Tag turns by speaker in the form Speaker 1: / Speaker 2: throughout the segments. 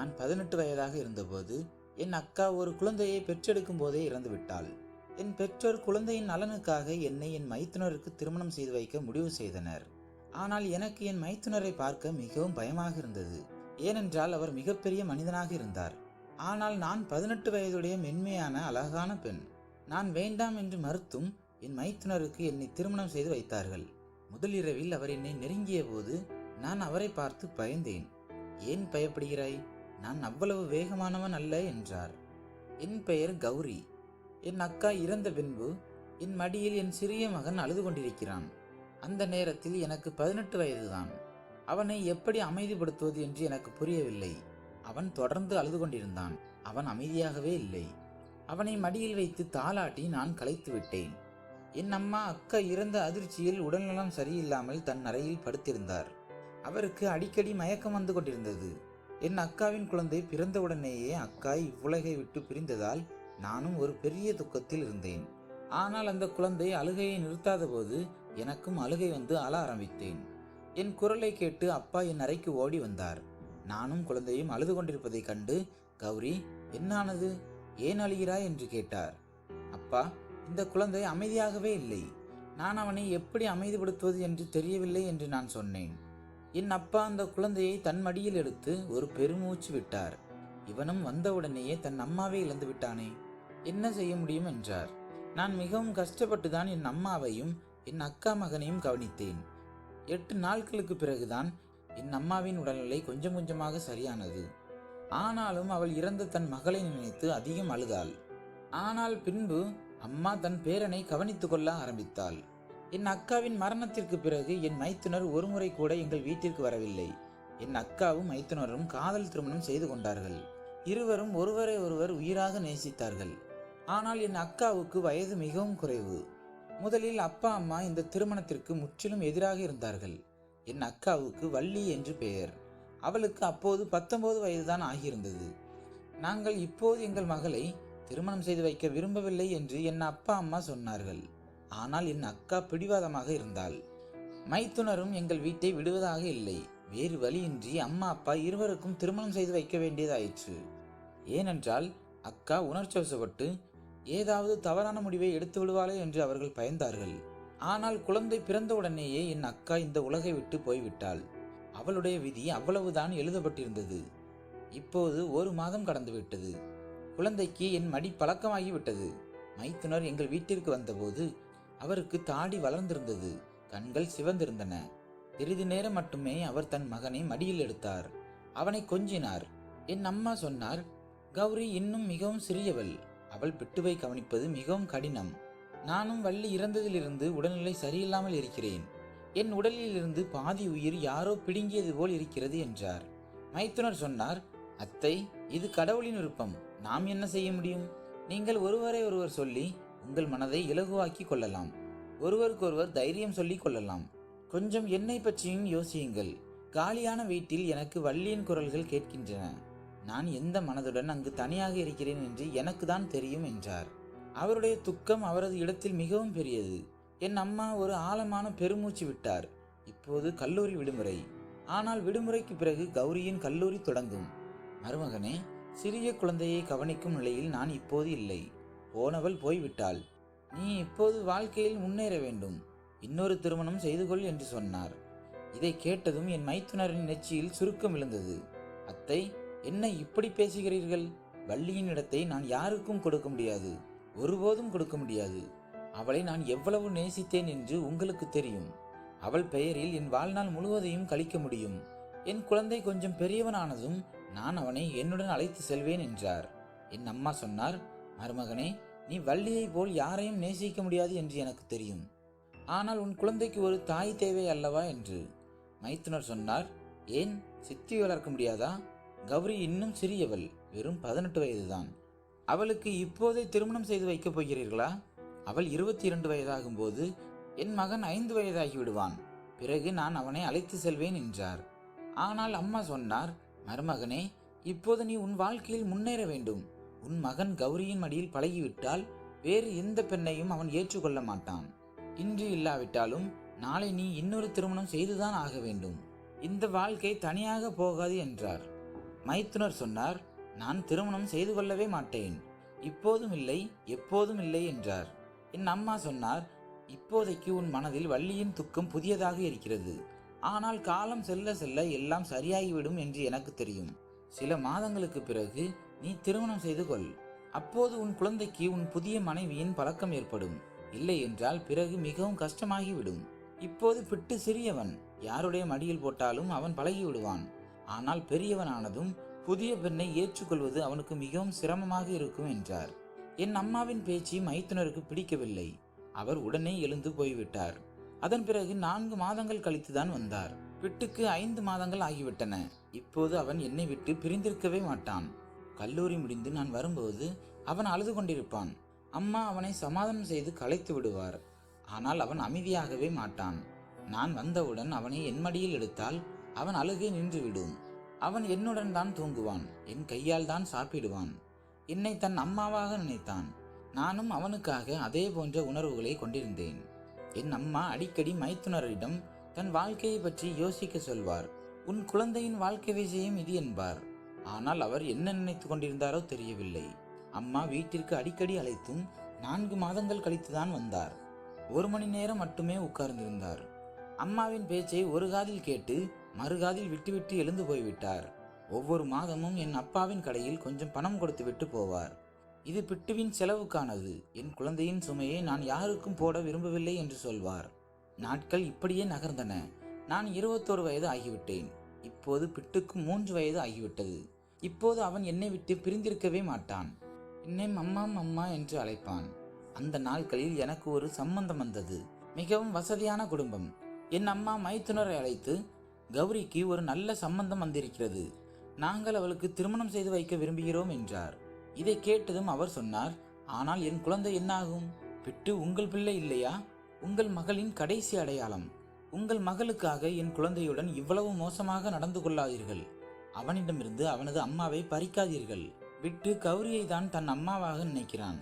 Speaker 1: நான் பதினெட்டு வயதாக இருந்தபோது என் அக்கா ஒரு குழந்தையை பெற்றெடுக்கும் போதே இறந்துவிட்டாள். என் பெற்றோர் குழந்தையின் நலனுக்காக என்னை என் மைத்துனருக்கு திருமணம் செய்து வைக்க முடிவு செய்தனர். ஆனால் எனக்கு என் மைத்துனரை பார்க்க மிகவும் பயமாக இருந்தது. ஏனென்றால் அவர் மிகப்பெரிய மனிதனாக இருந்தார். ஆனால் நான் பதினெட்டு வயதுடைய மென்மையான அழகான பெண். நான் வேண்டாம் என்று மறுத்தும் என் மைத்துனருக்கு என்னை திருமணம் செய்து வைத்தார்கள். முதல் இரவில் அவர் என்னை நெருங்கிய போது நான் அவரை பார்த்து பயந்தேன். ஏன் பயப்படுகிறாய்? நான் அவ்வளவு வேகமானவன் அல்ல என்றார். என் பெயர் கௌரி. என் அக்கா இறந்த பின்பு என் மடியில் என் சிறிய மகன் அழுது கொண்டிருக்கிறான். அந்த நேரத்தில் எனக்கு பதினெட்டு வயதுதான். அவனை எப்படி அமைதிப்படுத்துவது என்று எனக்கு புரியவில்லை. அவன் தொடர்ந்து அழுது கொண்டிருந்தான். அவன் அமைதியாகவே இல்லை. அவனை மடியில் வைத்து தாளாட்டி நான் கலைத்து விட்டேன். என் அம்மா அக்கா இறந்த அதிர்ச்சியில் உடல்நலம் சரியில்லாமல் தன் அறையில் படுத்திருந்தார். அவருக்கு அடிக்கடி மயக்கம் வந்து கொண்டிருந்தது. என் அக்காவின் குழந்தை பிறந்தவுடனேயே அக்கா இவ்வுலகை விட்டு பிரிந்ததால் நானும் ஒரு பெரிய துக்கத்தில் இருந்தேன். ஆனால் அந்த குழந்தை அழுகையை நிறுத்தாத போது எனக்கும் அழுகை வந்து அழ ஆரம்பித்தேன். என் குரலை கேட்டு அப்பா என் அறைக்கு ஓடி வந்தார். நானும் குழந்தையும் அழுது கொண்டிருப்பதைக் கண்டு கௌரி என்னானது? ஏன் அழுகிறாய்? என்று கேட்டார். அப்பா இந்த குழந்தை அமைதியாகவே இல்லை. நான் அவனை எப்படி அமைதிப்படுத்துவது என்று தெரியவில்லை என்று நான் சொன்னேன். என் அப்பா அந்த குழந்தையை தன் மடியில் எடுத்து ஒரு பெருமூச்சு விட்டார். இவனும் வந்தவுடனேயே தன் அம்மாவை இழந்து விட்டானே. என்ன செய்ய முடியும் என்றார். நான் மிகவும் கஷ்டப்பட்டு தான் என் அம்மாவையும் என் அக்கா மகனையும் கவனித்தேன். எட்டு நாட்களுக்கு பிறகுதான் என் அம்மாவின் உடல்நிலை கொஞ்சம் கொஞ்சமாக சரியானது. ஆனாலும் அவள் இறந்த தன் மகளை நினைத்து அதிகம் அழுதாள். ஆனால் பின்பு அம்மா தன் பேரனை கவனித்துக்கொள்ள ஆரம்பித்தாள். என் அக்காவின் மரணத்திற்கு பிறகு என் மைத்துனர் ஒருமுறை கூட எங்கள் வீட்டிற்கு வரவில்லை. என் அக்காவும் மைத்துனரும் காதல் திருமணம் செய்து கொண்டார்கள். இருவரும் ஒருவரை ஒருவர் உயிராக நேசித்தார்கள். ஆனால் என் அக்காவுக்கு வயது மிகவும் குறைவு. முதலில் அப்பா அம்மா இந்த திருமணத்திற்கு முற்றிலும் எதிராக இருந்தார்கள். என் அக்காவுக்கு வள்ளி என்று பெயர். அவளுக்கு அப்போது பத்தொன்பது வயதுதான் ஆகியிருந்தது. நாங்கள் இப்போது எங்கள் மகளை திருமணம் செய்து வைக்க விரும்பவில்லை என்று என் அப்பா அம்மா சொன்னார்கள். ஆனால் என் அக்கா பிடிவாதமாக இருந்தாள். மைத்துனரும் எங்கள் வீட்டை விடுவதாக இல்லை. வேறு வழியின்றி அம்மா அப்பா இருவருக்கும் திருமணம் செய்து வைக்க வேண்டியதாயிற்று. ஏனென்றால் அக்கா உணர்ச்சிவசப்பட்டு ஏதாவது தவறான முடிவை எடுத்து விடுவாளே என்று அவர்கள் பயந்தார்கள். ஆனால் குழந்தை பிறந்தவுடனேயே என் அக்கா இந்த உலகை விட்டு போய்விட்டாள். அவளுடைய விதி அவ்வளவுதான் எழுதப்பட்டிருந்தது. இப்போது ஒரு மாதம் கடந்துவிட்டது. குழந்தைக்கு என் மடி பழக்கமாகிவிட்டது. மைத்துனர் எங்கள் வீட்டிற்கு வந்தபோது அவருக்கு தாடி வளர்ந்திருந்தது. கண்கள் சிவந்திருந்தன. சிறிது நேரம் மட்டுமே அவர் தன் மகனை மடியில் எடுத்தார். அவனை கொஞ்சினார். என் அம்மா சொன்னார் கௌரி இன்னும் மிகவும் சிறியவள். அவள் பிட்டுவை கவனிப்பது மிகவும் கடினம். நானும் வள்ளி இறந்ததிலிருந்து உடல்நிலை சரியில்லாமல் இருக்கிறேன். என் உடலிலிருந்து பாதி உயிர் யாரோ பிடுங்கியது போல் இருக்கிறது என்றார். மைத்துனர் சொன்னார் அத்தை இது கடவுளின் விருப்பம். நாம் என்ன செய்ய முடியும்? நீங்கள் ஒருவரை ஒருவர் சொல்லி உங்கள் மனதை இலகுவாக்கி கொள்ளலாம். ஒருவருக்கொருவர் தைரியம் சொல்லிக் கொள்ளலாம். கொஞ்சம் என்னை பற்றியும் யோசியுங்கள். காலியான வீட்டில் எனக்கு வள்ளியின் குரல்கள் கேட்கின்றன. நான் எந்த மனதுடன் அங்கு தனியாக இருக்கிறேன் என்று எனக்கு தான் தெரியும் என்றார். அவருடைய துக்கம் அவரது இடத்தில் மிகவும் பெரியது. என் அம்மா ஒரு ஆழமான பெருமூச்சு விட்டார். இப்போது கல்லூரி விடுமுறை. ஆனால் விடுமுறைக்கு பிறகு கௌரியின் கல்லூரி தொடங்கும். மருமகனே சிறிய குழந்தையை கவனிக்கும் நிலையில் நான் இப்போது இல்லை. போனவள் போய்விட்டாள். நீ இப்போது வாழ்க்கையில் முன்னேற வேண்டும். இன்னொரு திருமணம் செய்து கொள் என்று சொன்னார். இதை கேட்டதும் என் மைத்துனரின் நெச்சியில் சுருக்கம் விழுந்தது. அத்தை என்ன இப்படி பேசுகிறீர்கள்? வள்ளியின் இடத்தை நான் யாருக்கும் கொடுக்க முடியாது. ஒருபோதும் கொடுக்க முடியாது. அவளை நான் எவ்வளவு நேசித்தேன் என்று உங்களுக்கு தெரியும். அவள் பெயரில் என் வாழ்நாள் முழுவதையும் கழிக்க முடியும். என் குழந்தை கொஞ்சம் பெரியவனானதும் நான் அவனை என்னுடன் அழைத்து செல்வேன் என்றார். என் அம்மா சொன்னார் மருமகனே நீ வள்ளியை போல் யாரையும் நேசிக்க முடியாது என்று எனக்கு தெரியும். ஆனால் உன் குழந்தைக்கு ஒரு தாய் தேவை அல்லவா என்று? மைத்துனர் சொன்னார் ஏன்? சித்தி வளர்க்க முடியாதா? கௌரி இன்னும் சிறியவள் வெறும் பதினெட்டு வயதுதான். அவளுக்கு இப்போதே திருமணம் செய்து வைக்கப் போகிறீர்களா? அவள் இருபத்தி இரண்டு வயதாகும் போது என் மகன் ஐந்து வயதாகி விடுவான். பிறகு நான் அவனை அழைத்து செல்வேன் என்றார். ஆனால் அம்மா சொன்னார் மருமகனே இப்போது நீ உன் வாழ்க்கையில் முன்னேற வேண்டும். உன் மகன் கௌரியின் மடியில் பழகிவிட்டால் வேறு எந்த பெண்ணையும் அவன் ஏற்றுக்கொள்ள மாட்டான். இன்று இல்லாவிட்டாலும் நாளை நீ இன்னொரு திருமணம் செய்துதான் ஆக வேண்டும். இந்த வாழ்க்கை தனியாக போகாது என்றார். மைத்துனர் சொன்னார் நான் திருமணம் செய்து கொள்ளவே மாட்டேன். இப்போதும் இல்லை எப்போதும் இல்லை என்றார். என் அம்மா சொன்னார் இப்போதைக்கு உன் மனதில் வள்ளியின் துக்கம் புதியதாக இருக்கிறது. ஆனால் காலம் செல்ல செல்ல எல்லாம் சரியாகிவிடும் என்று எனக்கு தெரியும். சில மாதங்களுக்கு பிறகு நீ திருமணம் செய்து கொள். அப்போது உன் குழந்தைக்கு உன் புதிய மனைவியின் பழக்கம் ஏற்படும். இல்லை என்றால் பிறகு மிகவும் கஷ்டமாகிவிடும். இப்போது பிட்டு சிறியவன். யாருடைய மடியில் போட்டாலும் அவன் பழகிவிடுவான். ஆனால் பெரியவனானதும் புதிய பெண்ணை ஏற்றுக்கொள்வது அவனுக்கு மிகவும் சிரமமாக இருக்கும் என்றார். என் அம்மாவின் பேச்சு மைத்துனருக்கு பிடிக்கவில்லை. அவர் உடனே எழுந்து போய்விட்டார். அதன் பிறகு நான்கு மாதங்கள் கழித்துதான் வந்தார். பிட்டுக்கு ஐந்து மாதங்கள் ஆகிவிட்டன. இப்போது அவன் என்னை விட்டு பிரிந்திருக்கவே மாட்டான். கல்லூரி முடிந்து நான் வரும்போது அவன் அழுது கொண்டிருப்பான். அம்மா அவனை சமாதானம் செய்து கலைத்து விடுவார். ஆனால் அவன் அமைதியாகவே மாட்டான். நான் வந்தவுடன் அவனை என் மடியில் எடுத்தால் அவன் அழுகை நின்றுவிடும். அவன் என்னுடன் தான் தூங்குவான். என் கையால் தான் சாப்பிடுவான். என்னை தன் அம்மாவாக நினைத்தான். நானும் அவனுக்காக அதே போன்ற உணர்வுகளை கொண்டிருந்தேன். என் அம்மா அடிக்கடி மைத்துனரிடம் தன் வாழ்க்கையை பற்றி யோசிக்க சொல்வார். உன் குழந்தையின் வாழ்க்கை விஷயம் இது என்பார். ஆனால் அவர் என்ன நினைத்துக் கொண்டிருந்தாரோ தெரியவில்லை. அம்மா வீட்டிற்கு அடிக்கடி அழைத்தும் நான்கு மாதங்கள் கழித்துதான் வந்தார். ஒரு மணி நேரம் மட்டுமே உட்கார்ந்திருந்தார். அம்மாவின் பேச்சை ஒரு காதில் கேட்டு மறுகாதில் விட்டுவிட்டு எழுந்து போய்விட்டார். ஒவ்வொரு மாதமும் என் அப்பாவின் கடையில் கொஞ்சம் பணம் கொடுத்துவிட்டு போவார். இது பிட்டுவின் செலவுக்கானது. என் குழந்தையின் சுமையை நான் யாருக்கும் போட விரும்பவில்லை என்று சொல்வார். நாட்கள் இப்படியே நகர்ந்தன. நான் இருபத்தோரு வயது ஆகிவிட்டேன். இப்போது பிட்டுக்கு மூன்று வயது ஆகிவிட்டது. இப்போது அவன் என்னை விட்டு பிரிந்திருக்கவே மாட்டான். என்னை மம்மா மம்மா என்று அழைப்பான். அந்த நாட்களில் எனக்கு ஒரு சம்பந்தம் வந்தது. மிகவும் வசதியான குடும்பம். என் அம்மா மைத்துனரை அழைத்து கௌரிக்கு ஒரு நல்ல சம்பந்தம் வந்திருக்கிறது. நாங்கள் அவளுக்கு திருமணம் செய்து வைக்க விரும்புகிறோம் என்றார். இதை கேட்டதும் அவர் சொன்னார் ஆனால் என் குழந்தை என்னாகும்? பிட்டு உங்கள் பிள்ளை இல்லையா? உங்கள் மகளின் கடைசி அடையாளம். உங்கள் மகளுக்காக என் குழந்தையுடன் இவ்வளவு மோசமாக நடந்து கொள்ளாதீர்கள். அவனிடமிருந்து அவனது அம்மாவை பறிக்காதீர்கள். விட்டு கௌரியை தான் தன் அம்மாவாக நினைக்கிறான்.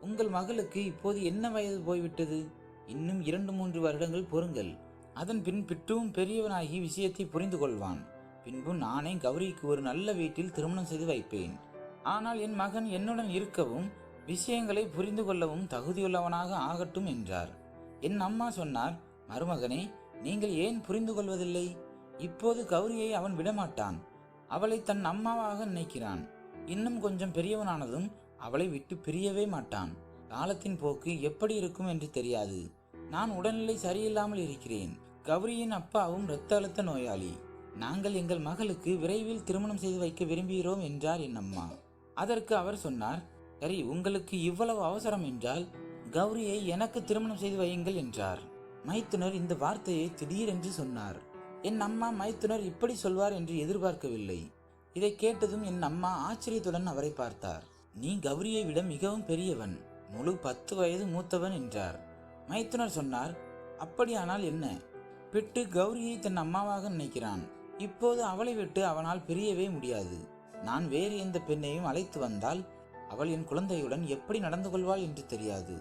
Speaker 1: உங்கள் மகளுக்கு இப்போது என்ன வயது போய்விட்டது? இன்னும் இரண்டு மூன்று வருடங்கள் பொறுங்கள். அதன் பின் பிட்டுவும் பெரியவனாகி விஷயத்தை புரிந்து கொள்வான். பின்பு நானே கௌரிக்கு ஒரு நல்ல வீட்டில் திருமணம் செய்து வைப்பேன். ஆனால் என் மகன் என்னுடன் இருக்கவும் விஷயங்களை புரிந்து கொள்ளவும் தகுதியுள்ளவனாக ஆகட்டும் என்றார். என் அம்மா சொன்னார் மருமகனே நீங்கள் ஏன் புரிந்து கொள்வதில்லை இப்போது கௌரியை அவன் விடமாட்டான். அவளை தன் அம்மாவாக நினைக்கிறான். இன்னும் கொஞ்சம் பெரியவனானதும் அவளை விட்டு பிரியவே மாட்டான். காலத்தின் போக்கு எப்படி இருக்கும் என்று தெரியாது. நான் உடல்நிலை சரியில்லாமல் இருக்கிறேன். கௌரியின் அப்பாவும் இரத்த அழுத்த நோயாளி. நாங்கள் எங்கள் மகளுக்கு விரைவில் திருமணம் செய்து வைக்க விரும்புகிறோம் என்றார் என் அம்மா. அதற்கு அவர் சொன்னார் சரி உங்களுக்கு இவ்வளவு அவசரம் என்றால் கௌரியை எனக்கு திருமணம் செய்து வையுங்கள் என்றார். மைத்துனர் இந்த வார்த்தையை திடீரென்று சொன்னார். என் அம்மா மைத்துனர் இப்படி சொல்வார் என்று எதிர்பார்க்கவில்லை. இதை கேட்டதும் என் அம்மா ஆச்சரியத்துடன் அவரை பார்த்தார். நீ கௌரியை விட மிகவும் பெரியவன். முழு பத்து வயது மூத்தவன் என்றார். மைத்துனர் சொன்னார் அப்படியானால் என்ன? பிட்டு கௌரியை தன் அம்மாவாக நினைக்கிறான். இப்போது அவளை விட்டு அவனால் பிரியவே முடியாது. நான் வேறு எந்த பெண்ணையும் அழைத்து வந்தால் அவள் என் குழந்தையுடன் எப்படி நடந்து கொள்வாள் என்று தெரியாது.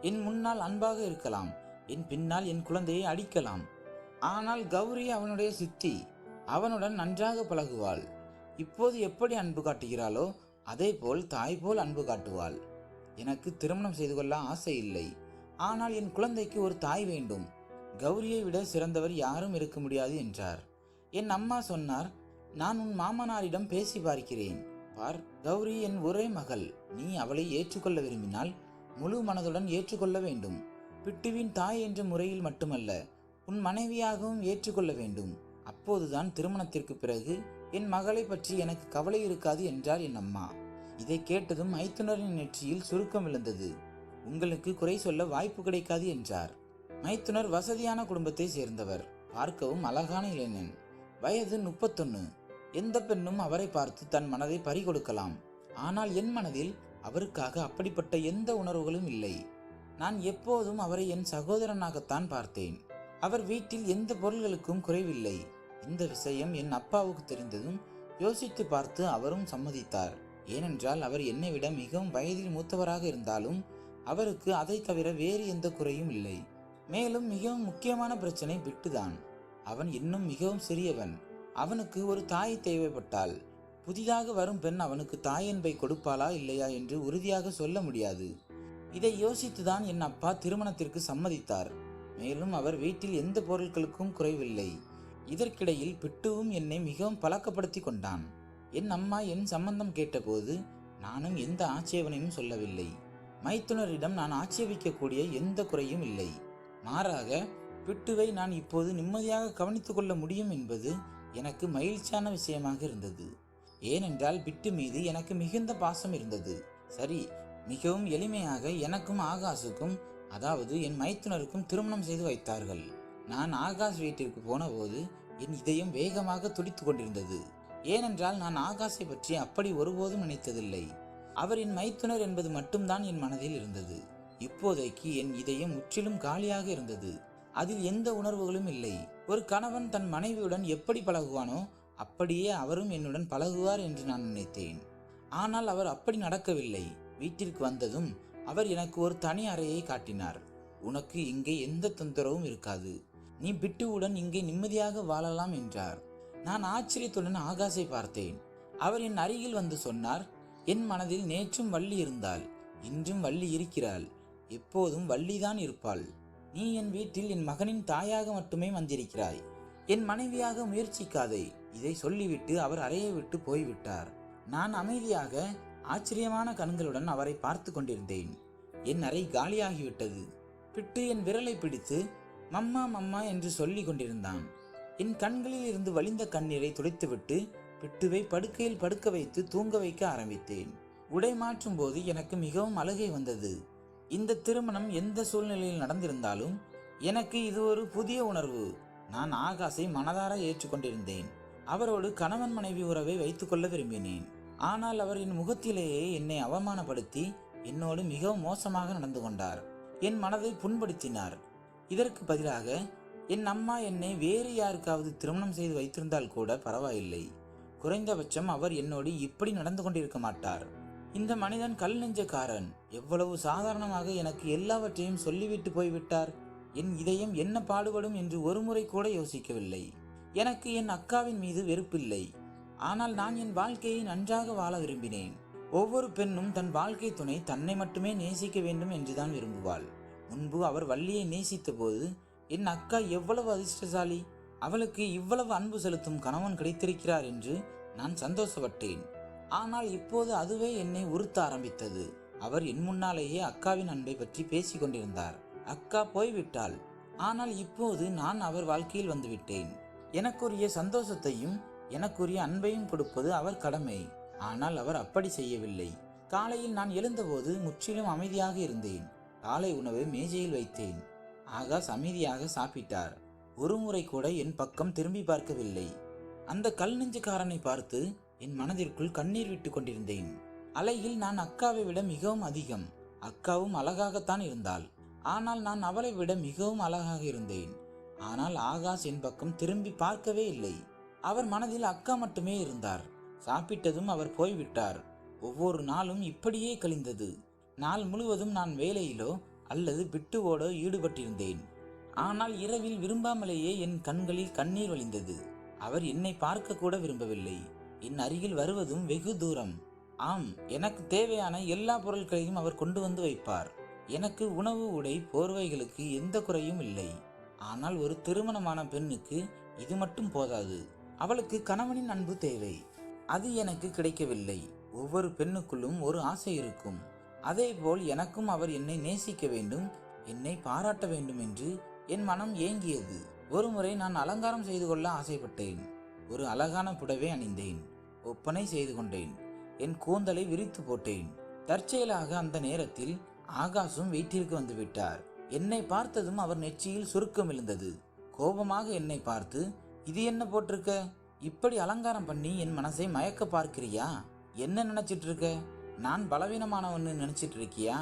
Speaker 1: என் முன்னால் அன்பாக இருக்கலாம். என் பின்னால் என் குழந்தையை அடிக்கலாம். ஆனால் கௌரி அவனுடைய சித்தி அவனுடன் நன்றாக பழகுவாள். இப்போது எப்படி அன்பு காட்டுகிறாளோ அதே போல் தாய் போல் அன்பு காட்டுவாள். எனக்கு திருமணம் செய்து கொள்ள ஆசை இல்லை. ஆனால் என் குழந்தைக்கு ஒரு தாய் வேண்டும். கௌரியை விட சிறந்தவர் யாரும் இருக்க முடியாது என்றார். என் அம்மா சொன்னார் நான் உன் மாமனாரிடம் பேசி பார்க்கிறேன். பார் கௌரி என் ஒரே மகள். நீ அவளை ஏற்றுக்கொள்ள விரும்பினால் முழு மனதுடன் ஏற்றுக்கொள்ள வேண்டும். பிட்டுவின் தாய் என்ற முறையில் மட்டுமல்ல உன் மனைவியாகவும் ஏற்றுக்கொள்ள வேண்டும். அப்போதுதான் திருமணத்திற்கு பிறகு என் மகளை பற்றி எனக்கு கவலை இருக்காது என்றார் என் அம்மா. இதை கேட்டதும் மைத்துனரின் நெற்றியில் சுருக்கம் விழுந்தது. உங்களுக்கு குறை சொல்ல வாய்ப்பு கிடைக்காது என்றார். மைத்துனர் வசதியான குடும்பத்தை சேர்ந்தவர். பார்க்கவும் அழகான இளைஞன். வயது முப்பத்தொன்னு. எந்த பெண்ணும் அவரை பார்த்து தன் மனதை பறிகொடுக்கலாம். ஆனால் என் மனதில் அவருக்காக அப்படிப்பட்ட எந்த உணர்வுகளும் இல்லை. நான் எப்போதும் அவரை என் சகோதரனாகத்தான் பார்த்தேன். அவர் வீட்டில் எந்த பொருள்களுக்கும் குறைவில்லை. இந்த விஷயம் என் அப்பாவுக்கு தெரிந்ததும் யோசித்து பார்த்து அவரும் சம்மதித்தார். ஏனென்றால் அவர் என்னை விட மிகவும் வயதில் மூத்தவராக இருந்தாலும் அவருக்கு அதை தவிர வேறு எந்த குறையும் இல்லை. மேலும் மிகவும் முக்கியமான பிரச்சனை பிட்டுதான். அவன் இன்னும் மிகவும் சிறியவன். அவனுக்கு ஒரு தாய் தேவைப்பட்டால். புதிதாக வரும் பெண் அவனுக்கு தாயன்பை கொடுப்பாளா இல்லையா என்று உறுதியாக சொல்ல முடியாது. இதை யோசித்துதான் என் அப்பா திருமணத்திற்கு சம்மதித்தார். மேலும் அவர் வீட்டில் எந்த பொருட்களுக்கும் குறைவில்லை. இதற்கிடையில் பிட்டுவும் என்னை மிகவும் பழக்கப்படுத்தி கொண்டான். என் அம்மா என் சம்பந்தம் கேட்டபோது நானும் எந்த ஆட்சேபனையும் சொல்லவில்லை. மைத்துனரிடம் நான் ஆட்சேபிக்கக்கூடிய எந்த குறையும் இல்லை. மாறாக பிட்டுவை நான் இப்போது நிம்மதியாக கவனித்துக் கொள்ள முடியும் என்பது எனக்கு மகிழ்ச்சியான விஷயமாக இருந்தது. ஏனென்றால் பிட்டு மீது எனக்கு மிகுந்த பாசம் இருந்தது. சரி மிகவும் எளிமையாக எனக்கும் ஆகாஷுக்கும் அதாவது என் மைத்துனருக்கும் திருமணம் செய்து வைத்தார்கள். நான் ஆகாஷ் வீட்டிற்கு போனபோது என் இதயம் வேகமாக துடித்து கொண்டிருந்தது. ஏனென்றால் நான் ஆகாஷை பற்றி அப்படி ஒருபோதும் நினைத்ததில்லை. அவர் என் மைத்துனர் என்பது மட்டும்தான் என் மனதில் இருந்தது. இப்போதைக்கு என் இதயம் முற்றிலும் காலியாக இருந்தது. அதில் எந்த உணர்வுகளும் இல்லை. ஒரு கணவன் தன் மனைவியுடன் எப்படி பழகுவானோ அப்படியே அவரும் என்னுடன் பழகுவார் என்று நான் நினைத்தேன். ஆனால் அவர் அப்படி நடக்கவில்லை. வீட்டிற்கு வந்ததும் அவர் எனக்கு ஒரு தனி அறையை காட்டினார். உனக்கு இங்கே எந்த தொந்தரவும் இருக்காது. நீ பிட்டுவுடன் இங்கே நிம்மதியாக வாழலாம் என்றார். நான் ஆச்சரியத்துடன் ஆகாசை பார்த்தேன். அவர் என் அருகில் வந்து சொன்னார் என் மனதில் நேற்றும் வள்ளி இருந்தாள் இன்றும் வள்ளி இருக்கிறாள் எப்போதும் வள்ளிதான் இருப்பாள். நீ என் வீட்டில் என் மகனின் தாயாக மட்டுமே வந்திருக்கிறாய். என் மனைவியாக முயற்சிக்காதே இதை சொல்லிவிட்டு அவர் அறையை விட்டு போய்விட்டார். நான் அமைதியாக ஆச்சரியமான கண்களுடன் அவரை பார்த்து கொண்டிருந்தேன். என் அறை காலியாகிவிட்டது. பிட்டு என் விரலை பிடித்து மம்மா மம்மா என்று சொல்லி கொண்டிருந்தான். என் கண்களில் இருந்து வழிந்த கண்ணீரை துடைத்துவிட்டு பிட்டுவை படுக்கையில் படுக்க வைத்து தூங்க வைக்க ஆரம்பித்தேன். உடை மாற்றும் போது எனக்கு மிகவும் அழுகை வந்தது. இந்த திருமணம் எந்த சூழ்நிலையில் நடந்திருந்தாலும் எனக்கு இது ஒரு புதிய உணர்வு. நான் ஆகாசை மனதார ஏற்றுக்கொண்டிருந்தேன். அவரோடு கணவன் மனைவி உறவை வைத்துக்கொள்ள விரும்பினேன். ஆனால் அவர் என் முகத்திலேயே என்னை அவமானப்படுத்தி என்னோடு மிகவும் மோசமாக நடந்து கொண்டார். என் மனதை புண்படுத்தினார். இதற்கு பதிலாக என் அம்மா என்னை வேறு யாருக்காவது திருமணம் செய்து வைத்திருந்தால் கூட பரவாயில்லை. குறைந்தபட்சம் அவர் என்னோடு இப்படி நடந்து கொண்டிருக்க மாட்டார். இந்த மனிதன் கல் நெஞ்சக்காரன். எவ்வளவு சாதாரணமாக எனக்கு எல்லாவற்றையும் சொல்லிவிட்டு போய்விட்டார். என் இதயம் என்ன பாடுபடும் என்று ஒருமுறை கூட யோசிக்கவில்லை. எனக்கு என் அக்காவின் மீது வெறுப்பில்லை. ஆனால் நான் என் வாழ்க்கையை நன்றாக வாழ விரும்பினேன். ஒவ்வொரு பெண்ணும் தன் வாழ்க்கை துணை தன்னை மட்டுமே நேசிக்க வேண்டும் என்றுதான் விரும்புவாள். முன்பு அவர் வள்ளியை நேசித்த போது என் அக்கா எவ்வளவு அதிர்ஷ்டசாலி? அவளுக்கு இவ்வளவு அன்பு செலுத்தும் கணவன் கிடைத்திருக்கிறார் என்று நான் சந்தோஷப்பட்டேன். ஆனால் இப்போது அதுவே என்னை உறுத்த ஆரம்பித்தது. அவர் என் முன்னாலேயே அக்காவின் அன்பை பற்றி பேசிக் கொண்டிருந்தார். அக்கா போய்விட்டாள். ஆனால் இப்போது நான் அவர் வாழ்க்கையில் வந்துவிட்டேன். எனக்குரிய சந்தோஷத்தையும் எனக்குரிய அன்பையும் கொடுப்பது அவர் கடமை. ஆனால் அவர் அப்படி செய்யவில்லை. காலையில் நான் எழுந்தபோது முற்றிலும் அமைதியாக இருந்தேன். காலை உணவை மேஜையில் வைத்தேன். ஆகாஷ் அமைதியாக சாப்பிட்டார். ஒரு முறை கூட என் பக்கம் திரும்பி பார்க்கவில்லை. அந்த கல் நெஞ்சுக்காரனை பார்த்து என் மனதிற்குள் கண்ணீர் விட்டு கொண்டிருந்தேன். அலையில் நான் அக்காவை விட மிகவும் அதிகம். அக்காவும் அழகாகத்தான் இருந்தாள். ஆனால் நான் அவளை விட மிகவும் அழகாக இருந்தேன். ஆனால் ஆகாஷ் என் பக்கம் திரும்பி பார்க்கவே இல்லை. அவர் மனதில் அக்கா மட்டுமே இருந்தார். சாப்பிட்டதும் அவர் போய்விட்டார். ஒவ்வொரு நாளும் இப்படியே கழிந்தது. நாள் முழுவதும் நான் வேலையிலோ அல்லது பிட்டுவோடோ ஈடுபட்டிருந்தேன். ஆனால் இரவில் விரும்பாமலேயே என் கண்களில் கண்ணீர் வழிந்தது. அவர் என்னை பார்க்க கூட விரும்பவில்லை. என் அருகில் வருவதும் வெகு தூரம். ஆம் எனக்கு தேவையான எல்லா பொருட்களையும் அவர் கொண்டு வந்து வைப்பார். எனக்கு உணவு உடை போர்வைகளுக்கு எந்த குறையும் இல்லை. ஆனால் ஒரு திருமணமான பெண்ணுக்கு இது மட்டும் போதாது. அவளுக்கு கணவனின் அன்பு தேவை. அது எனக்கு கிடைக்கவில்லை. ஒவ்வொரு பெண்ணுக்குள்ளும் ஒரு ஆசை இருக்கும். அதேபோல் எனக்கும் அவர் என்னை நேசிக்க வேண்டும் என்னை பாராட்ட வேண்டும் என்று என் மனம் ஏங்கியது. ஒருமுறை நான் அலங்காரம் செய்து கொள்ள ஆசைப்பட்டேன். ஒரு அழகான புடவை அணிந்தேன். ஒப்பனை செய்து கொண்டேன். என் கூந்தலை விரித்து போட்டேன். தற்செயலாக அந்த நேரத்தில் ஆகாசும் வீட்டிற்கு வந்துவிட்டார். என்னை பார்த்ததும் அவர் நெற்றியில் சுருக்கம் விழுந்தது கோபமாக என்னை பார்த்து இது என்ன போட்டிருக்க? இப்படி அலங்காரம் பண்ணி என் மனசை மயக்க பார்க்கிறியா? என்ன நினைச்சிட்டு இருக்க நான் பலவீனமானவன்னு நினைச்சிட்டு இருக்கியா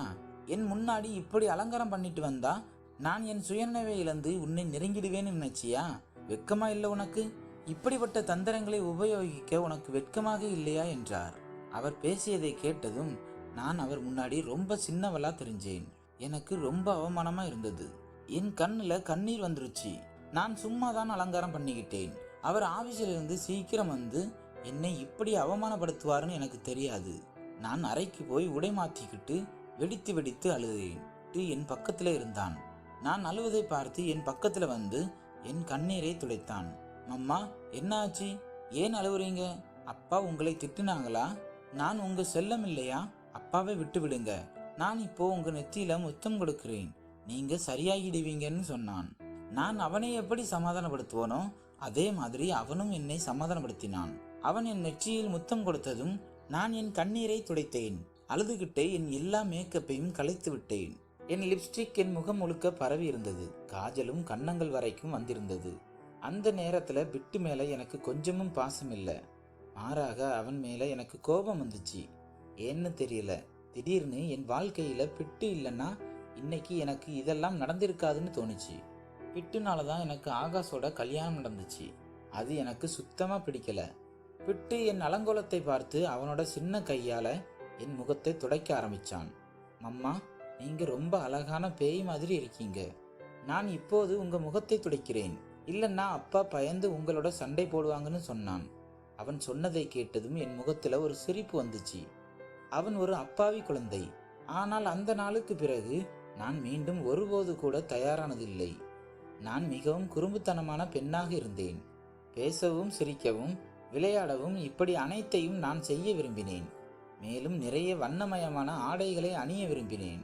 Speaker 1: என் முன்னாடி இப்படி அலங்காரம் பண்ணிட்டு வந்தா நான் என் சுயநினைவை இழந்து உன்னை நெருங்கிடுவேன்னு நினைச்சியா? வெட்கமா இல்லை உனக்கு? இப்படிப்பட்ட தந்திரங்களை உபயோகிக்க உனக்கு வெட்கமாக இல்லையா என்றார். அவர் பேசியதை கேட்டதும் நான் அவர் முன்னாடி ரொம்ப சின்னவளா தெரிஞ்சேன். எனக்கு ரொம்ப அவமானமா இருந்தது. என் கண்ணில் கண்ணீர் வந்துருச்சு. நான் சும்மா தான் அலங்காரம் பண்ணிக்கிட்டேன். அவர் ஆஃபீஸிலிருந்து இருந்து சீக்கிரம் வந்து என்னை இப்படி அவமானப்படுத்துவாருன்னு எனக்கு தெரியாது. நான் அறைக்கு போய் உடை மாற்றிக்கிட்டு வெடித்து வெடித்து அழுதேன் என் பக்கத்தில் இருந்தான். நான் அழுவதை பார்த்து என் பக்கத்தில் வந்து என் கண்ணீரை துடைத்தான். மம்மா என்னாச்சு? ஏன் அழுவுறீங்க? அப்பா உங்களை திட்டுனாங்களா? நான் உங்க செல்லம் இல்லையா? அப்பாவை விட்டு விடுங்க. நான் இப்போ உங்க நெத்தியில முத்தம் கொடுக்கிறேன். நீங்க சரியாகிடுவீங்கன்னு சொன்னான். நான் அவனை எப்படி சமாதானப்படுத்துவனோ அதே மாதிரி அவனும் என்னை சமாதானப்படுத்தினான். அவன் என் நெற்றியில் முத்தம் கொடுத்ததும் நான் என் கண்ணீரை துடைத்தேன். அழுதுகிட்டே என் எல்லா மேக்கப்பையும் கலைத்து விட்டேன். என் லிப்ஸ்டிக் என் முகம் முழுக்க பரவி இருந்தது. காஜலும் கன்னங்கள் வரைக்கும் வந்திருந்தது. அந்த நேரத்துல பிட்டு மேல எனக்கு கொஞ்சமும் பாசம் இல்லை. மாறாக அவன் மேல எனக்கு கோபம் வந்துச்சு. ஏன்னு தெரியல. திடீர்னு என் வாழ்க்கையில பிட்டு இல்லைன்னா இன்னைக்கு எனக்கு இதெல்லாம் நடந்திருக்காதுன்னு தோணுச்சு. பிட்டுனால தான் எனக்கு ஆகாஷோட கல்யாணம் நடந்துச்சு. அது எனக்கு சுத்தமாக பிடிக்கல. பிட்டு என் அலங்கோலத்தை பார்த்து அவனோட சின்ன கையால் என் முகத்தை துடைக்க ஆரம்பிச்சான். மம்மா நீங்கள் ரொம்ப அழகான பேய் மாதிரி இருக்கீங்க. நான் இப்போது உங்கள் முகத்தை துடைக்கிறேன். இல்லைன்னா அப்பா பயந்து உங்களோட சண்டை போடுவாங்கன்னு சொன்னான். அவன் சொன்னதை கேட்டதும் என் முகத்தில் ஒரு சிரிப்பு வந்துச்சு. அவன் ஒரு அப்பாவி குழந்தை. ஆனால் அந்த நாளுக்கு பிறகு நான் மீண்டும் ஒருபோது கூட தயாரானதில்லை. நான் மிகவும் குறும்புத்தனமான பெண்ணாக இருந்தேன். பேசவும் சிரிக்கவும் விளையாடவும் இப்படி அனைத்தையும் நான் செய்ய விரும்பினேன். மேலும் நிறைய வண்ணமயமான ஆடைகளை அணிய விரும்பினேன்.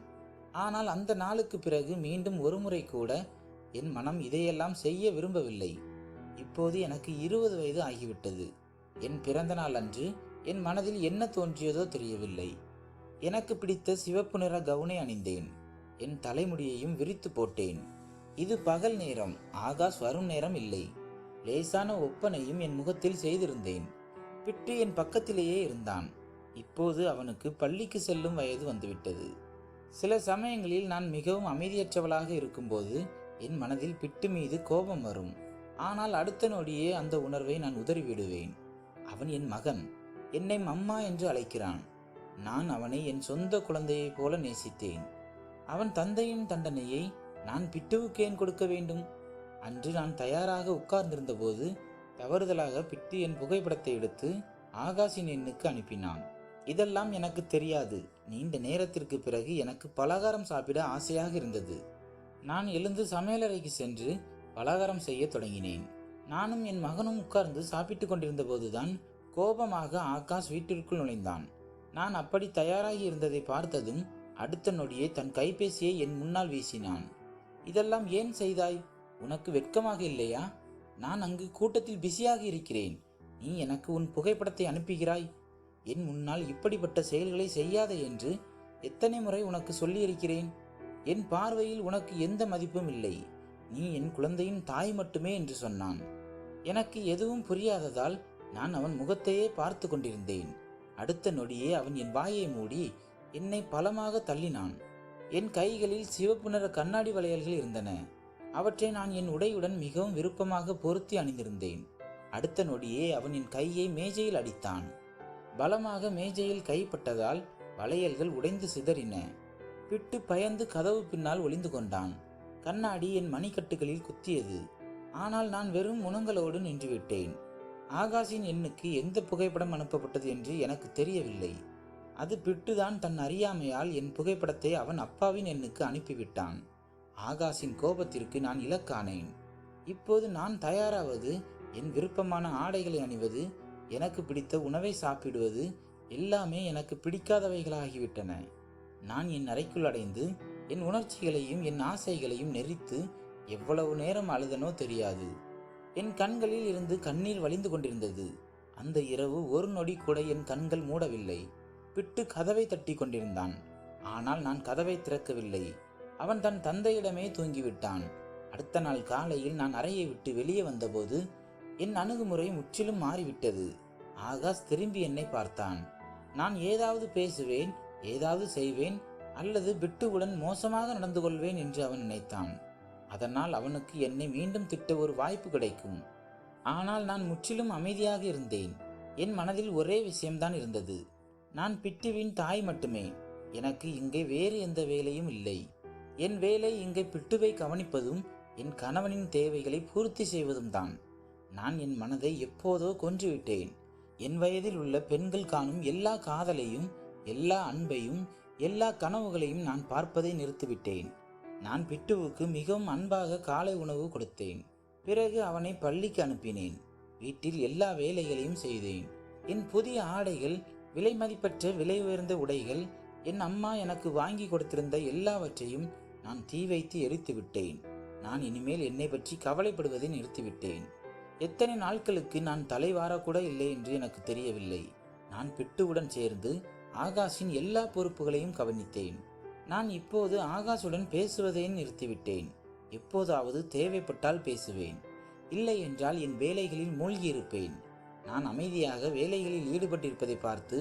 Speaker 1: ஆனால் அந்த நாளுக்கு பிறகு மீண்டும் ஒருமுறை கூட என் மனம் இதையெல்லாம் செய்ய விரும்பவில்லை. இப்போது எனக்கு இருபது வயது ஆகிவிட்டது. என் பிறந்த நாள் அன்று என் மனதில் என்ன தோன்றியதோ தெரியவில்லை. எனக்கு பிடித்த சிவப்பு நிற கவுனை அணிந்தேன். என் தலைமுடியையும் விரித்து போட்டேன். இது பகல் நேரம் ஆகாஷ் வரும் நேரம் இல்லை. லேசான ஒப்பனையும் என் முகத்தில் செய்திருந்தேன். பிட்டு என் பக்கத்திலேயே இருந்தான். இப்போது அவனுக்கு பள்ளிக்கு செல்லும் வயது வந்துவிட்டது. சில சமயங்களில் நான் மிகவும் அமைதியற்றவளாக இருக்கும்போது என் மனதில் பிட்டு மீது கோபம் வரும். ஆனால் அடுத்த நொடியே அந்த உணர்வை நான் உதறிவிடுவேன். அவன் என் மகன். என்னை மம்மா என்று அழைக்கிறான். நான் அவனை என் சொந்த குழந்தையைப் போல நேசித்தேன். அவன் தந்தையின் தண்டனையை நான் பிட்டுவுக்கு ஏன் கொடுக்க வேண்டும்? அன்று நான் தயாராக உட்கார்ந்திருந்தபோது தவறுதலாக பிட்டு என் புகைப்படத்தை எடுத்து ஆகாஷின் எண்ணுக்கு அனுப்பினான். இதெல்லாம் எனக்கு தெரியாது. நீண்ட நேரத்திற்கு பிறகு எனக்கு பலகாரம் சாப்பிட ஆசையாக இருந்தது. நான் எழுந்து சமையலறைக்கு சென்று பலகாரம் செய்ய தொடங்கினேன். நானும் என் மகனும் உட்கார்ந்து சாப்பிட்டு கொண்டிருந்த போதுதான் கோபமாக ஆகாஷ் வீட்டிற்குள் நுழைந்தான். நான் அப்படி தயாராகி இருந்ததை பார்த்ததும் அடுத்த நொடியே தன் கைபேசியை என் முன்னால் வீசினான். இதெல்லாம் ஏன் செய்தாய்? உனக்கு வெட்கமாக இல்லையா? நான் அங்கு கூட்டத்தில் பிஸியாக இருக்கிறேன். நீ எனக்கு உன் புகைப்படத்தை அனுப்புகிறாய். என் முன்னால் இப்படிப்பட்ட செயல்களை செய்யாத என்று எத்தனை முறை உனக்கு சொல்லியிருக்கிறேன். என் பார்வையில் உனக்கு எந்த மதிப்பும் இல்லை. நீ என் குழந்தையின் தாய் மட்டுமே என்று சொன்னான். எனக்கு எதுவும் புரியாததால் நான் அவன் முகத்தையே பார்த்து கொண்டிருந்தேன். அடுத்த நொடியே அவன் என் வாயை மூடி என்னை பலமாக தள்ளினான். என் கைகளில் சிவப்பு நிற கண்ணாடி வளையல்கள் இருந்தன. அவற்றை நான் என் உடையுடன் மிகவும் விருப்பமாக பொருத்தி அணிந்திருந்தேன். அடுத்த நொடியே அவன் என் கையை மேஜையில் அடித்தான். பலமாக மேஜையில் கைப்பட்டதால் வளையல்கள் உடைந்து சிதறின. பிட்டு பயந்து கதவு பின்னால் ஒளிந்து கொண்டான். கண்ணாடி என் மணிக்கட்டுகளில் குத்தியது. ஆனால் நான் வெறும் முனங்களோடு நின்றுவிட்டேன். ஆகாஷின் எண்ணுக்கு எந்த புகைப்படம் அனுப்பப்பட்டது என்று எனக்கு தெரியவில்லை. அது பிட்டுதான் தன் அறியாமையால் என் புகைப்படத்தை அவன் அப்பாவின் எண்ணுக்கு அனுப்பிவிட்டான். ஆகாஷின் கோபத்திற்கு நான் இலக்கானேன். இப்போது நான் தயாராவது என் விருப்பமான ஆடைகளை அணிவது எனக்கு பிடித்த உணவை சாப்பிடுவது எல்லாமே எனக்கு பிடிக்காதவைகளாகிவிட்டன. நான் என் அறைக்குள் அடைந்து என் உணர்ச்சிகளையும் என் ஆசைகளையும் நெறித்து எவ்வளவு நேரம் அழுதனோ தெரியாது. என் கண்களில் இருந்து கண்ணீர் வழிந்து கொண்டிருந்தது. அந்த இரவு ஒரு நொடி கூட என் கண்கள் மூடவில்லை. பிட்டு கதவை தட்டி கொண்டிருந்தான். ஆனால் நான் கதவை திறக்கவில்லை. அவன் தன் தந்தையிடமே தூங்கிவிட்டான். அடுத்த நாள் காலையில் நான் அறையை விட்டு வெளியே வந்தபோது என் அணுகுமுறை முற்றிலும் மாறிவிட்டது. ஆகாஷ் திரும்பி என்னை பார்த்தான். நான் ஏதாவது பேசுவேன் ஏதாவது செய்வேன் அல்லது பிட்டுவுடன் மோசமாக நடந்து கொள்வேன் என்று அவன் நினைத்தான். அதனால் அவனுக்கு என்னை மீண்டும் திட்ட ஒரு வாய்ப்பு கிடைக்கும். ஆனால் நான் முற்றிலும் அமைதியாக இருந்தேன். என் மனதில் ஒரே விஷயம்தான் இருந்தது. நான் பிட்டுவின் தாய் மட்டுமே. எனக்கு இங்கே வேறு எந்த வேலையும் இல்லை. என் வேலை இங்கே பிட்டுவை கவனிப்பதும் என் கணவனின் தேவைகளை பூர்த்தி செய்வதும் தான். நான் என் மனதை எப்போதோ கொன்றுவிட்டேன். என் வயதில் உள்ள பெண்கள் காணும் எல்லா காதலையும் எல்லா அன்பையும் எல்லா கனவுகளையும் நான் பார்ப்பதை நிறுத்திவிட்டேன். நான் பிட்டுவுக்கு மிகவும் அன்பாக காலை உணவு கொடுத்தேன். பிறகு அவனை பள்ளிக்கு அனுப்பினேன். வீட்டில் எல்லா வேலைகளையும் செய்தேன். என் புதிய ஆடைகள் விலை மதிப்பற்ற விலை உயர்ந்த உடைகள் என் அம்மா எனக்கு வாங்கி கொடுத்திருந்த எல்லாவற்றையும் நான் தீ வைத்து எரித்து விட்டேன். நான் இனிமேல் என்னை பற்றி கவலைப்படுவதை நிறுத்திவிட்டேன் எத்தனை நாட்களுக்கு நான் தலைவாரக்கூட இல்லை என்று எனக்கு தெரியவில்லை. நான் பிட்டுவுடன் சேர்ந்து ஆகாஷின் எல்லா பொறுப்புகளையும் கவனித்தேன். நான் இப்போது ஆகாஷுடன் பேசுவதையும் நிறுத்திவிட்டேன் எப்போதாவது தேவைப்பட்டால் பேசுவேன். இல்லை என்றால் என் வேலைகளில் மூழ்கியிருப்பேன். நான் அமைதியாக வேலைகளில் ஈடுபட்டிருப்பதை பார்த்து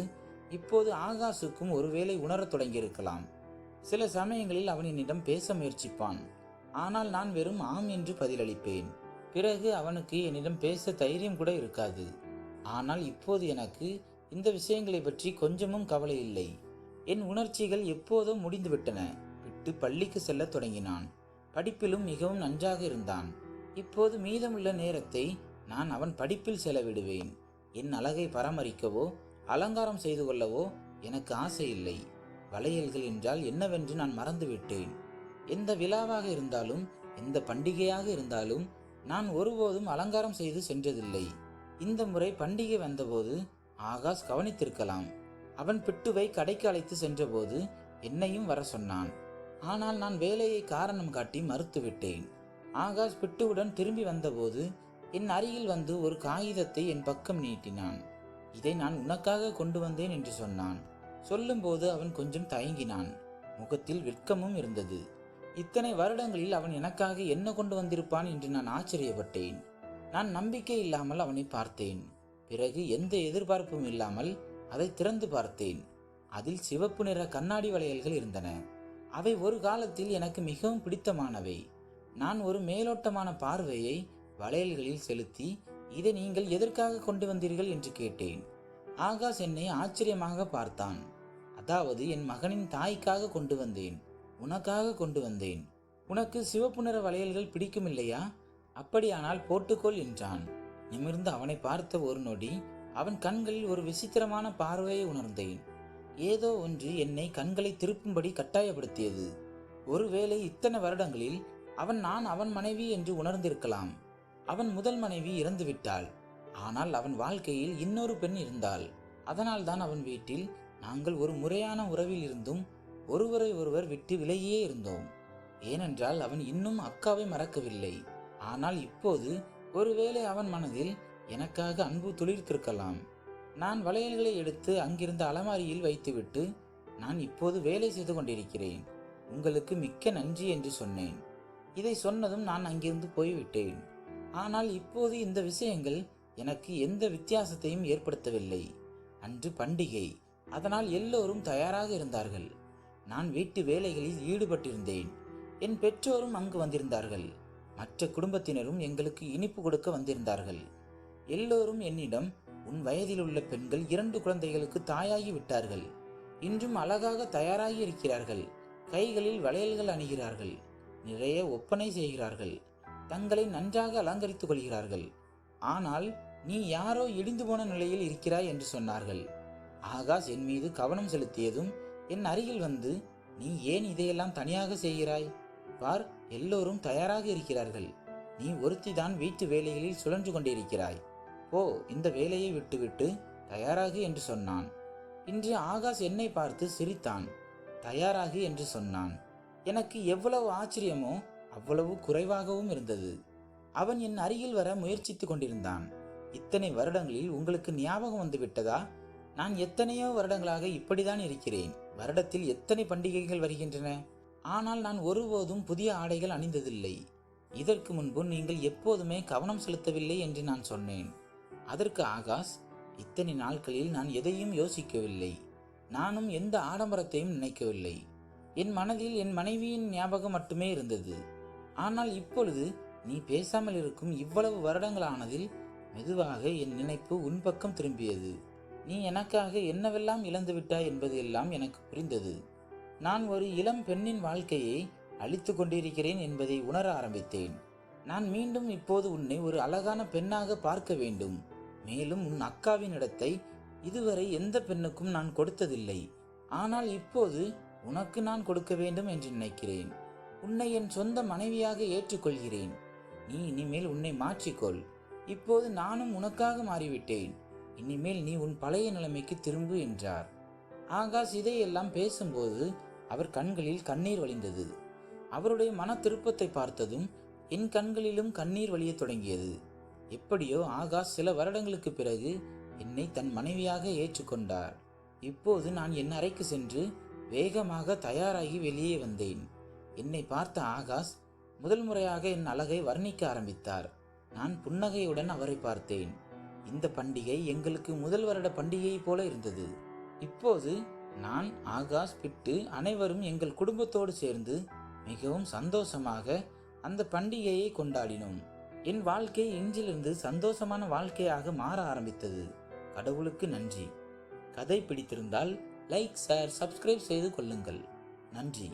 Speaker 1: இப்போது ஆகாஷுக்கும் ஒருவேளை உணரத் தொடங்கியிருக்கலாம். சில சமயங்களில் அவன் என்னிடம் பேச முயற்சிப்பான். ஆனால் நான் வெறும் ஆம் என்று பதிலளிப்பேன். பிறகு அவனுக்கு என்னிடம் பேச தைரியம் கூட இருக்காது. ஆனால் இப்போது எனக்கு இந்த விஷயங்களை பற்றி கொஞ்சமும் கவலை இல்லை. என் உணர்ச்சிகள் எப்போதோ முடிந்துவிட்டன. விட்டு பள்ளிக்கு செல்லத் தொடங்கினான். படிப்பிலும் மிகவும் நன்றாக இருந்தான். இப்போது மீதமுள்ள நேரத்தை நான் அவன் படிப்பில் செலவிடுவேன். என் அழகை பராமரிக்கவோ அலங்காரம் செய்து கொள்ளவோ எனக்கு ஆசை இல்லை. வளையல்கள் என்றால் என்னவென்று நான் மறந்துவிட்டேன். எந்த விழாவாக இருந்தாலும் எந்த பண்டிகையாக இருந்தாலும் நான் ஒருபோதும் அலங்காரம் செய்து சென்றதில்லை. இந்த முறை பண்டிகை வந்தபோது ஆகாஷ் கவனித்திருக்கலாம். அவன் பிட்டுவை கடைக்கு அழைத்து சென்றபோது என்னையும் வர சொன்னான். ஆனால் நான் வேலையை காரணம் காட்டி மறுத்துவிட்டேன். ஆகாஷ் பிட்டுவுடன் திரும்பி வந்தபோது என் அருகில் வந்து ஒரு காகிதத்தை என் பக்கம் நீட்டினான். இதை நான் உனக்காக கொண்டு வந்தேன் என்று சொன்னான். சொல்லும்போது அவன் கொஞ்சம் தயங்கினான். முகத்தில் வெட்கமும் இருந்தது. இத்தனை வருடங்களில் அவன் எனக்காக என்ன கொண்டு வந்திருப்பான் என்று நான் ஆச்சரியப்பட்டேன். நான் நம்பிக்கை இல்லாமல் அவனை பார்த்தேன். பிறகு எந்த எதிர்பார்ப்பும் இல்லாமல் அதை திறந்து பார்த்தேன். அதில் சிவப்பு நிற கண்ணாடி வளையல்கள் இருந்தன. அவை ஒரு காலத்தில் எனக்கு மிகவும் பிடித்தமானவை. நான் ஒரு மேலோட்டமான பார்வையை வளையல்களில் செலுத்தி இதை நீங்கள் எதற்காக கொண்டு வந்தீர்கள்? என்று கேட்டேன். ஆகாஷ் என்னை ஆச்சரியமாக பார்த்தான். அதாவது என் மகனின் தாய்க்காக கொண்டு வந்தேன். உனக்காக கொண்டு வந்தேன். உனக்கு சிவப்பு நிற வளையல்கள் பிடிக்கும் இல்லையா அப்படியானால் போட்டுக்கொள் என்றான். நிமிர்ந்து அவனை பார்த்த ஒரு நொடி அவன் கண்களில் ஒரு விசித்திரமான பார்வையை உணர்ந்தேன். ஏதோ ஒன்று என்னை கண்களை திருப்பும்படி கட்டாயப்படுத்தியது. ஒருவேளை இத்தனை வருடங்களில் அவன் நான் அவன் மனைவி என்று உணர்ந்திருக்கலாம். அவன் முதல் மனைவி இறந்து விட்டாள் ஆனால் அவன் வாழ்க்கையில் இன்னொரு பெண் இருந்தாள். அதனால்தான் அவன் வீட்டில் நாங்கள் ஒரு முறையான உறவில் இருந்தும் ஒருவரை ஒருவர் விட்டு விலகியே இருந்தோம். ஏனென்றால் அவன் இன்னும் அக்காவை மறக்கவில்லை. ஆனால் இப்போது ஒருவேளை அவன் மனதில் எனக்காக அன்பு துளிர்த்திருக்கலாம். நான் வளையல்களை எடுத்து அங்கிருந்த அலமாரியில் வைத்துவிட்டு நான் இப்போது வேலை செய்து கொண்டிருக்கிறேன். உங்களுக்கு மிக்க நன்றி என்று சொன்னேன். இதை சொன்னதும் நான் அங்கிருந்து போய்விட்டேன். ஆனால் இப்போது இந்த விஷயங்கள் எனக்கு எந்த வித்தியாசத்தையும் ஏற்படுத்தவில்லை. அன்று பண்டிகை. அதனால் எல்லோரும் தயாராக இருந்தார்கள். நான் வீட்டு வேலைகளில் ஈடுபட்டிருந்தேன். என் பெற்றோரும் அங்கு வந்திருந்தார்கள். மற்ற குடும்பத்தினரும் எங்களுக்கு இனிப்பு கொடுக்க வந்திருந்தார்கள். எல்லோரும் என்னிடம் உன் வயதில் உள்ள பெண்கள் இரண்டு குழந்தைகளுக்கு தாயாகி விட்டார்கள். இன்றும் அழகாக தயாராகி இருக்கிறார்கள். கைகளில் வளையல்கள் அணிகிறார்கள். நிறைய ஒப்பனை செய்கிறார்கள். தங்களை நன்றாக அலங்கரித்துக் கொள்கிறார்கள். ஆனால் நீ யாரோ இடிந்து போன நிலையில் இருக்கிறாய் என்று சொன்னார்கள். ஆகாஷ் என் மீது கவனம் செலுத்தியதும் என் அருகில் வந்து நீ ஏன் இதையெல்லாம் தனியாக செய்கிறாய்? பார் எல்லோரும் தயாராக இருக்கிறார்கள். நீ ஒருத்திதான் வீட்டு வேலைகளில் சுழன்று கொண்டிருக்கிறாய். போ இந்த வேலையை விட்டுவிட்டு தயாராகு என்று சொன்னான். இன்று ஆகாஷ் என்னை பார்த்து சிரித்தான். தயாராகு என்று சொன்னான். எனக்கு எவ்வளவு ஆச்சரியமோ அவ்வளவு குறைவாகவும் இருந்தது. அவன் என் அருகில் வர முயற்சித்துக் கொண்டிருந்தான். இத்தனை வருடங்களில் உங்களுக்கு ஞாபகம் வந்து விட்டதா? நான் எத்தனையோ வருடங்களாக இப்படிதான் இருக்கிறேன். வருடத்தில் எத்தனை பண்டிகைகள் வருகின்றன? ஆனால் நான் ஒருபோதும் புதிய ஆடைகள் அணிந்ததில்லை. இதற்கு முன்பு நீங்கள் எப்போதுமே கவனம் செலுத்தவில்லை என்று நான் சொன்னேன். அதற்கு ஆகாஷ் இத்தனை நாட்களில் நான் எதையும் யோசிக்கவில்லை. நானும் எந்த ஆடம்பரத்தையும் நினைக்கவில்லை. என் மனதில் என் மனைவியின் ஞாபகம் மட்டுமே இருந்தது. ஆனால் இப்பொழுது நீ பேசாமல் இருக்கும் இவ்வளவு வருடங்களானதில் மெதுவாக என் நினைப்பு உன் பக்கம் திரும்பியது. நீ எனக்காக என்னவெல்லாம் இழந்துவிட்டாய் என்பதெல்லாம் என்பது எல்லாம் எனக்கு புரிந்தது. நான் ஒரு இளம் பெண்ணின் வாழ்க்கையை அழித்து கொண்டிருக்கிறேன் என்பதை உணர ஆரம்பித்தேன். நான் மீண்டும் இப்போது உன்னை ஒரு அழகான பெண்ணாக பார்க்க வேண்டும். மேலும் உன் அக்காவின் இடத்தை இதுவரை எந்த பெண்ணுக்கும் நான் கொடுத்ததில்லை. ஆனால் இப்போது உனக்கு நான் கொடுக்க வேண்டும் என்று நினைக்கிறேன். உன்னை என் சொந்த மனைவியாக ஏற்றுக்கொள்கிறேன். நீ இனிமேல் உன்னை மாற்றிக்கொள். இப்போது நானும் உனக்காக மாறிவிட்டேன். இனிமேல் நீ உன் பழைய நிலைமைக்கு திரும்பு என்றார். ஆகாஷ் இதையெல்லாம் பேசும்போது அவர் கண்களில் கண்ணீர் வழிந்தது. அவருடைய மன திருப்பத்தை பார்த்ததும் என் கண்களிலும் கண்ணீர் வழியத் தொடங்கியது. எப்படியோ ஆகாஷ் சில வருடங்களுக்கு பிறகு என்னை தன் மனைவியாக ஏற்றுக்கொண்டார். இப்போது நான் என் அறைக்கு சென்று வேகமாக தயாராகி வெளியே வந்தேன். என்னை பார்த்த ஆகாஷ் முதல் முறையாக என் அழகை வர்ணிக்க ஆரம்பித்தார். நான் புன்னகையுடன் அவரை பார்த்தேன். இந்த பண்டிகை எங்களுக்கு முதல் வருட பண்டிகையைப் போல இருந்தது. இப்போது நான் ஆகாஷ் பிட்டு அனைவரும் எங்கள் குடும்பத்தோடு சேர்ந்து மிகவும் சந்தோஷமாக அந்த பண்டிகையை கொண்டாடினோம். என் வாழ்க்கை இன்றிலிருந்து சந்தோஷமான வாழ்க்கையாக மாற ஆரம்பித்தது. கடவுளுக்கு நன்றி. கதை பிடித்திருந்தால் லைக் ஷேர் சப்ஸ்கிரைப் செய்து கொள்ளுங்கள். நன்றி.